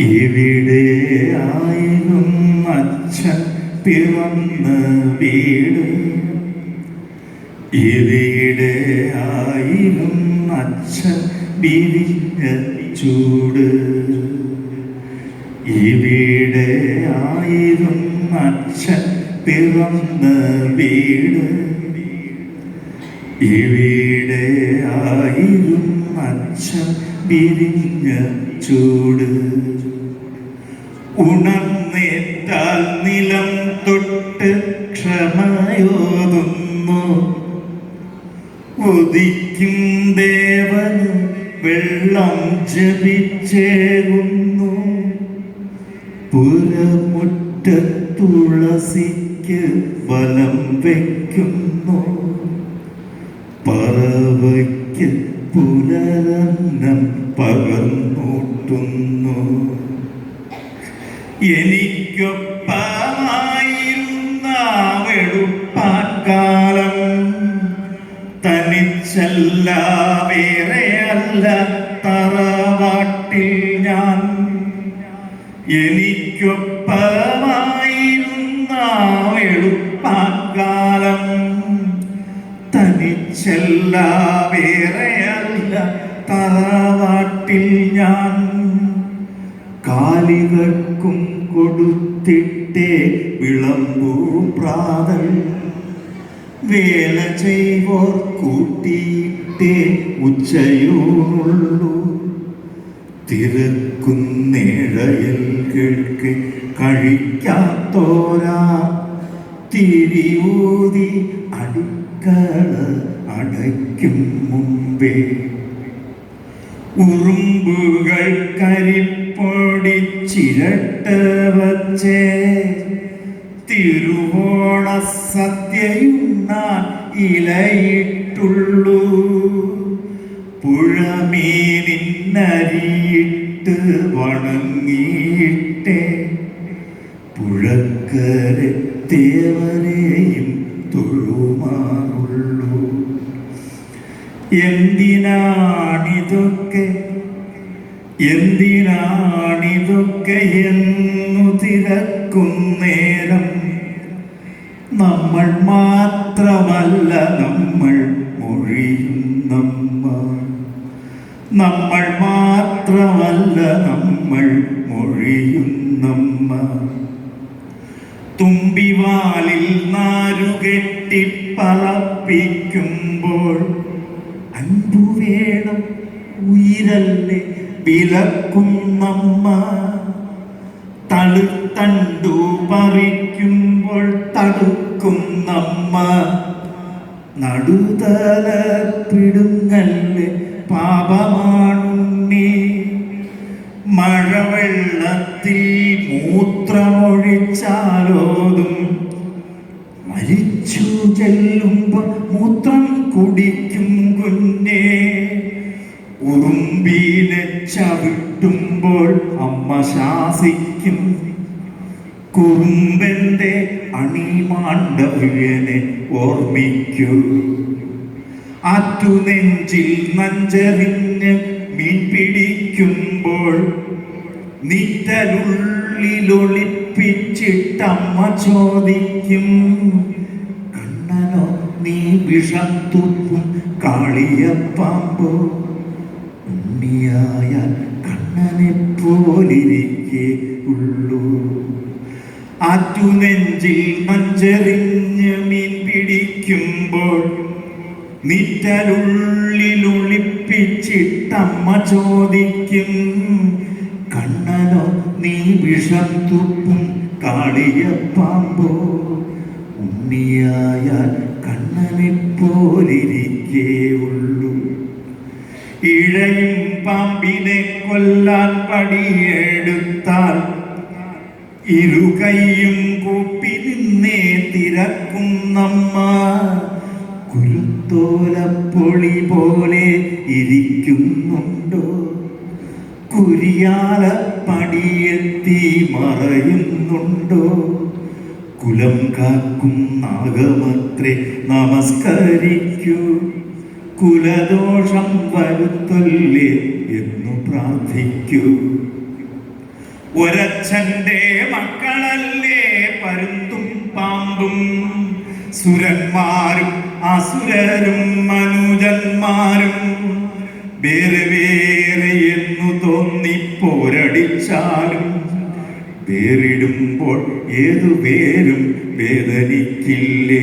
ഇവിടെ ആയിരും അച്ഛൻ പിറന്ന വീട്. ഇവിടെ ആയിരും അച്ഛൻ വിരിഞ്ഞ ചൂട്. ഇവിടെ ആയിരും അച്ഛൻ പിറന്ന വീട്. ഇവിടെ ആയിരും അച്ഛൻ വിരിഞ്ഞ ചൂട്. ഉണർന്നേറ്റാൽ നിലം തൊട്ട് ക്ഷമയോതുന്നു. ഉദിക്കും ദേവന് വെള്ളം ജപിച്ചേകുന്നു പുരമുറ്റ തുളസിക്ക് വലം വയ്ക്കുന്നു പറവയ്ക്ക് പുലരന്നം പകർന്നൂട്ടുന്നു. എനിക്കൊപ്പമായിരുന്ന വെളുപ്പാക്കാലം തനിച്ചല്ല വേറെയല്ല തറവാട്ടിൽ ഞാൻ. എനിക്കൊപ്പമായിരുന്ന തനിച്ചല്ല വേറെയല്ല തറവാട്ടിൽ ഞാൻ. കാലികൾക്കും കൊടുത്തിട്ടേ വിളമ്പൂ പ്രാതൽ. വേല ചെയ്വോർ കൂട്ടിയിട്ടേ ഉച്ചയൂറുള്ളൂ. തിരക്കുന്നേഴയിൽ കേൾക്ക് കഴിക്കാത്തോരാ. തിരിയൂതി അടുക്കള അടയ്ക്കും മുമ്പേ ഉറുമ്പുകൾ കരിപ്പൊടി ചിരട്ട വച്ചേ തിരുവോണ സദ്യയുണ്ണാൻ ഇലയിട്ടുള്ളൂ. പുഴമീനിന്നരിയിട്ട് വണങ്ങിയിട്ടേ. പുഴക്കരെ തേവരെയും തൊഴുമാറുള്ളൂ. എന്തിനാണിതൊക്കെ? എന്തിനാണിതൊക്കെ എന്നു തിരക്കും നേരം? നമ്മൾ മാത്രമല്ല നമ്മൾ മൊഴിയും നമ്മൾ. മാത്രമല്ല നമ്മൾ മൊഴിയുന്നമ്മ തുമ്പിവാലിൽ നാരുകെട്ടി പറപ്പിക്കുമ്പോൾ അൻപു വേണം ഉയരല്ലേ അമ്മ. തളുത്തണ്ടു പറിക്കുമ്പോൾ തടുക്കും അമ്മ. നടുതല പിടുങ്ങൽ പാപമാണുണ്ണി. മഴവെള്ളത്തിൽ മൂത്രമൊഴിച്ചാലോതും. മരിച്ചു ചെല്ലുമ്പോൾ മൂത്രം കുടിക്കും കുഞ്ഞേ. ഉറുമ്പീനെ ചവിട്ടുമ്പോൾ അമ്മ ശാസിക്കും. കുറുമ്പന്റെ അണിമാണ്ടവിഴനെ ഓർമ്മിക്കൂ. ആറ്റുനെഞ്ചിൽ നഞ്ചറിഞ്ഞ് മീൻ പിടിക്കുമ്പോൾ നിറ്റലുള്ളിലൊളിപ്പിച്ചിട്ടമ്മ ചോദിക്കും കണ്ണനോ നീ വിഷം തുപ്പും കാളിയപ്പാമ്പോ ഉണ്ണിയായ കണ്ണനെ പോലിരിക്കേ ഉള്ളൂ. ആറ്റുനെഞ്ചിൽ മഞ്ചെറിഞ്ഞ് മീൻ പിടിക്കുമ്പോൾ നിറ്റലുള്ളിലൊളിപ്പിച്ചിട്ടമ്മ ചോദിക്കും കണ്ണനോ നീ വിഷം തുപ്പും കാളിയപ്പാമ്പോ ഉണ്ണിയായ കണ്ണനെ പോലിരിക്കേ ഉള്ളൂ ഇഴയും പാമ്പിനെ കൊല്ലാൻ പടിയെടുത്താൽ ഇരുകൈയും കൂപ്പി നിന്നേ തിരക്കും നമ്മ. കുരുത്തോലപ്പൊളി പോലെ ഇരിക്കുന്നുണ്ടോ? കുരിയാല പടിയെത്തി മറയുന്നുണ്ടോ? കുലം കാക്കും നാഗമത്രേ നമസ്കരിക്കൂ. കുലദോഷം വരുത്തല്ലേ എന്നു പ്രാർത്ഥിക്കൂ. ഒരച്ഛന്റെ മക്കളല്ലേ പരുത്തും പാമ്പും? സുരന്മാരും അസുരരും മനുജന്മാരും വേറെ വേറെ എന്നു തോന്നി പോരടിച്ചാലും വേറിടുമ്പോൾ ഏതു പേരും വേദനിക്കില്ലേ?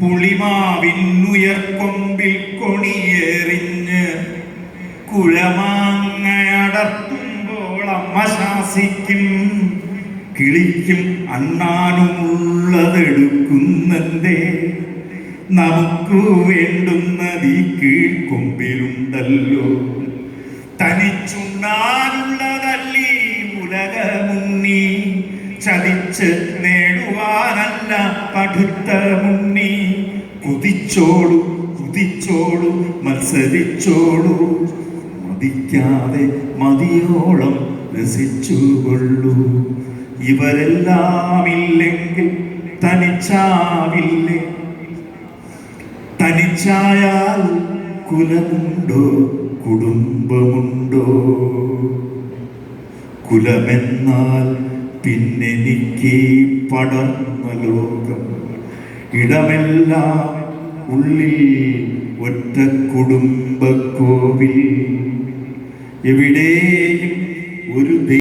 പുളിമാവിന്നുയർക്കൊമ്പിൽ കൊണിയേറിഞ്ഞ് കുഴമാങ്ങയടർത്തുമ്പോൾ ശാസിക്കും. കിളിക്കും അണ്ണാനുമുള്ളതെടുക്കുന്നതേ നമുക്കു വേണ്ടുന്നത് കീഴ്ക്കൊമ്പിലുണ്ടല്ലോ. തനിച്ചുണ്ണാനുള്ളതല്ലീ ഉലകമുണ്ണി. ചതിച്ച് നേടുവാനല്ല പഠിത്ത മുണ്ണി. കുതിച്ചോളു കുതിച്ചോളു മത്സരിച്ചോളു. മതിക്കാതെ മതിയോളം രസിച്ചുകൊള്ളൂ. ഇവരെല്ലാം ഇല്ലെങ്കിൽ തനിച്ചാവില്ലേ? തനിച്ചായാൽ കുലമുണ്ടോ? കുടുംബമുണ്ടോ? കുലമെന്നാൽ പിന്നെനിക്ക് പടർന്ന ലോകം. ഇടമെല്ലാം ഉള്ളിൽ ഒറ്റ കുടുംബക്കോവിൽ. എവിടെയും ഒരു